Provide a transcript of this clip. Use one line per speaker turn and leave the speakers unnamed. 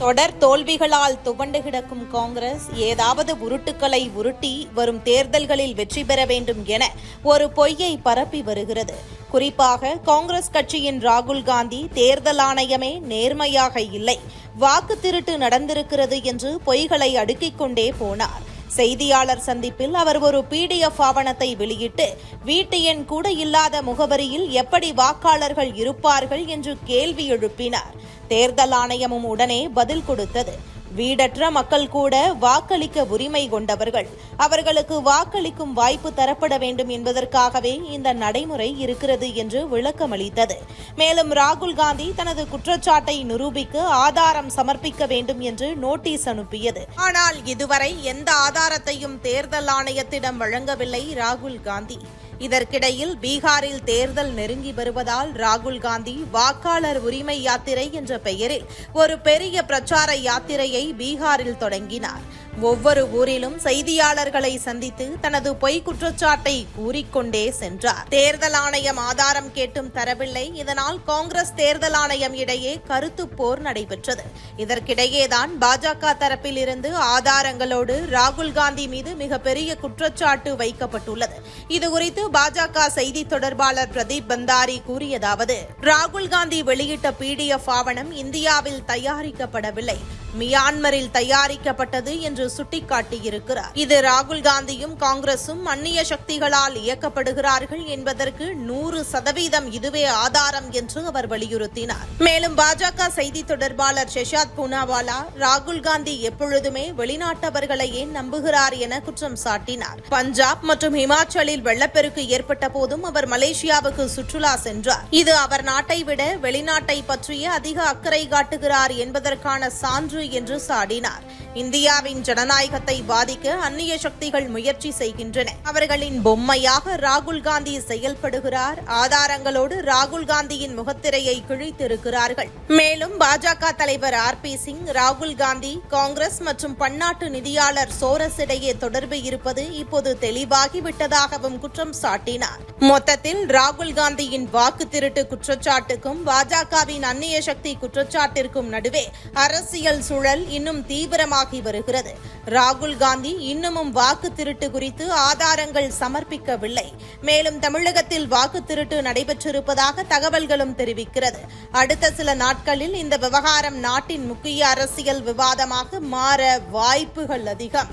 தொடர் தோல்விகளால் துவண்டு கிடக்கும் காங்கிரஸ் ஏதாவது உருட்டுக்களை உருட்டி வரும் தேர்தல்களில் வெற்றி பெற வேண்டும் என ஒரு பொய்யை பரப்பி வருகிறது. குறிப்பாக காங்கிரஸ் கட்சியின் ராகுல் காந்தி தேர்தல் ஆணையமே நேர்மையாக இல்லை. வாக்கு திருட்டு நடந்திருக்கிறது என்று பொய்களை அடுக்கிக் கொண்டே போனார். செய்தியாளர் சந்திப்பில் அவர் ஒரு பிடிஎஃப் ஆவணத்தை வெளியிட்டு வீட்டு எண் கூட இல்லாத முகவரியில் எப்படி வாக்காளர்கள் இருப்பார்கள்? என்று கேள்வி எழுப்பினார். தேர்தல் ஆணையமும் உடனே பதில் கொடுத்தது. வீடற்ற மக்கள் கூட வாக்களிக்க உரிமை கொண்டவர்கள். அவர்களுக்கு வாக்களிக்கும் வாய்ப்பு தரப்பட வேண்டும் என்பதற்காகவே இந்த நடைமுறை இருக்கிறது என்று விளக்கமளித்தது. மேலும் ராகுல் காந்தி தனது குற்றச்சாட்டை நிரூபிக்க ஆதாரம் சமர்ப்பிக்க வேண்டும் என்று நோட்டீஸ் அனுப்பியது. ஆனால் இதுவரை எந்த ஆதாரத்தையும் தேர்தல் ஆணையத்திடம் வழங்கவில்லை ராகுல் காந்தி. இதற்கிடையில் பீகாரில் தேர்தல் நெருங்கி வருவதால் ராகுல் காந்தி வாக்காளர் உரிமை யாத்திரை என்ற பெயரில் ஒரு பெரிய பிரச்சார யாத்திரையை பீகாரில் தொடங்கினார். ஒவ்வொரு ஊரிலும் செய்தியாளர்களை சந்தித்து தனது பொய் குற்றச்சாட்டை கூறிக்கொண்டே சென்றார். தேர்தல் ஆணையம் ஆதாரம் கேட்டும் தரவில்லை. இதனால் காங்கிரஸ் தேர்தல் ஆணையம் இடையே கருத்து போர் நடைபெற்றது. இதற்கிடையேதான் பாஜக தரப்பில் இருந்து ஆதாரங்களோடு ராகுல் காந்தி மீது மிகப்பெரிய குற்றச்சாட்டு வைக்கப்பட்டுள்ளது. இதுகுறித்து பாஜக செய்தி தொடர்பாளர் பிரதீப் பந்தாரி கூறியதாவது ராகுல் காந்தி வெளியிட்ட பிடிஎஃப் ஆவணம் இந்தியாவில் தயாரிக்கப்படவில்லை. மியான்மரில் தயாரிக்கப்பட்டது என்று சுட்டிக்காட்டியிருக்கிறார். இது ராகுல் காந்தியும் காங்கிரசும் அந்நிய சக்திகளால் இயக்கப்படுகிறார்கள் என்பதற்கு நூறு சதவீதம் இதுவே ஆதாரம் என்று அவர் வலியுறுத்தினார். மேலும் பாஜக செய்தி தொடர்பாளர் ஷெஷாத் பூனாவாலா ராகுல் காந்தி எப்பொழுதுமே வெளிநாட்டவர்களையே நம்புகிறார் என குற்றம் சாட்டினார். பஞ்சாப் மற்றும் ஹிமாச்சலில் வெள்ளப்பெருக்கு ஏற்பட்ட போதும் அவர் மலேசியாவுக்கு சுற்றுலா சென்றார். இது அவர் நாட்டை விட வெளிநாட்டை பற்றிய அதிக அக்கறை காட்டுகிறார் என்பதற்கான சான்று என்று சாடினார். இந்தியாவின் ஜனநாயகத்தை பாதிக்க அந்நிய சக்திகள் முயற்சி செய்கின்றன. அவர்களின் பொம்மையாக ராகுல் காந்தி செயல்படுகிறார். ஆதாரங்களோடு ராகுல் காந்தியின் முகத்திரையை கிழித்திருக்கிறார்கள். மேலும் பாஜக தலைவர் ஆர் பி சிங் ராகுல் காந்தி காங்கிரஸ் மற்றும் பன்னாட்டு நிதியாளர் சோரஸ் இடையே தொடர்பு இருப்பது இப்போது தெளிவாகிவிட்டதாகவும் குற்றம் சாட்டினார். மொத்தத்தில் ராகுல் காந்தியின் வாக்கு திருட்டு குற்றச்சாட்டுக்கும் பாஜகவின் அந்நிய சக்தி குற்றச்சாட்டிற்கும் நடுவே அரசியல் சூழல் இன்னும் தீவிரமாக வருகிறது. ராகுல் காந்தி இன்னமும் வாக்கு திருட்டு குறித்து ஆதாரங்கள் சமர்ப்பிக்கவில்லை. மேலும் தமிழகத்தில் வாக்கு திருட்டு நடைபெற்றிருப்பதாக தகவல்களும் தெரிவிக்கிறது. அடுத்த சில நாட்களில் இந்த விவகாரம் நாட்டின் முக்கிய அரசியல் விவாதமாக மாற வாய்ப்புகள் அதிகம்.